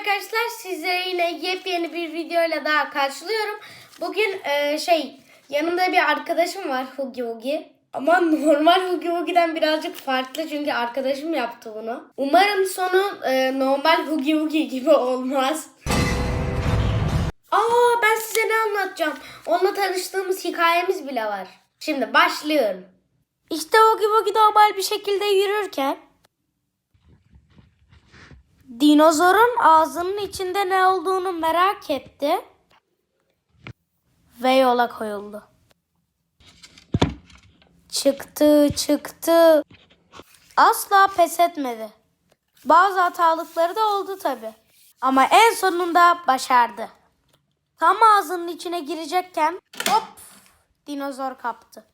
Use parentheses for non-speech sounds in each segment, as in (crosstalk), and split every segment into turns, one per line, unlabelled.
arkadaşlar sizlere yine yepyeni bir videoyla daha karşılıyorum. Bugün e, şey yanımda bir arkadaşım var Hugi Hugi. Ama (laughs) normal Hugi Hugi'den birazcık farklı çünkü arkadaşım yaptı bunu. Umarım sonu e, normal Hugi Hugi gibi olmaz. Aa ben size ne anlatacağım? Onunla tanıştığımız hikayemiz bile var. Şimdi başlıyorum. İşte Hugi Hugi normal bir şekilde yürürken Dinozorun ağzının içinde ne olduğunu merak etti ve yola koyuldu. Çıktı, çıktı. Asla pes etmedi. Bazı hatalıkları da oldu tabi. Ama en sonunda başardı. Tam ağzının içine girecekken hop dinozor kaptı.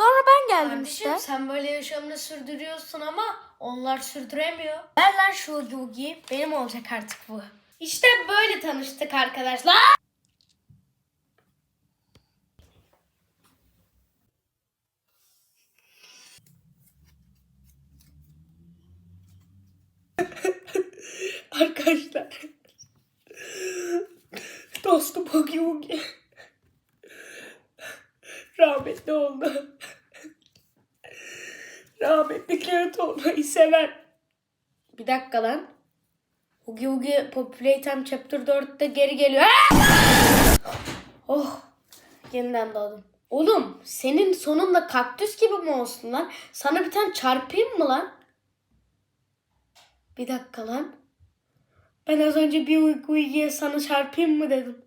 Sonra ben geldim
Kardeşim
işte.
sen böyle yaşamını sürdürüyorsun ama onlar sürdüremiyor.
Ver lan şu Yugi. Benim olacak artık bu. İşte böyle tanıştık arkadaşlar. (laughs) arkadaşlar. Dostum Hugi Hugi. Rahmetli oldu. Rahmetli kağıt olmayı sever. Bir dakika lan. Hugi Hugi Populate Time Chapter 4'te geri geliyor. oh. Yeniden doğdum. Oğlum senin sonunda kaktüs gibi mi olsun lan? Sana bir tane çarpayım mı lan? Bir dakika lan. Ben az önce bir Hugi Hugi'ye sana çarpayım mı dedim.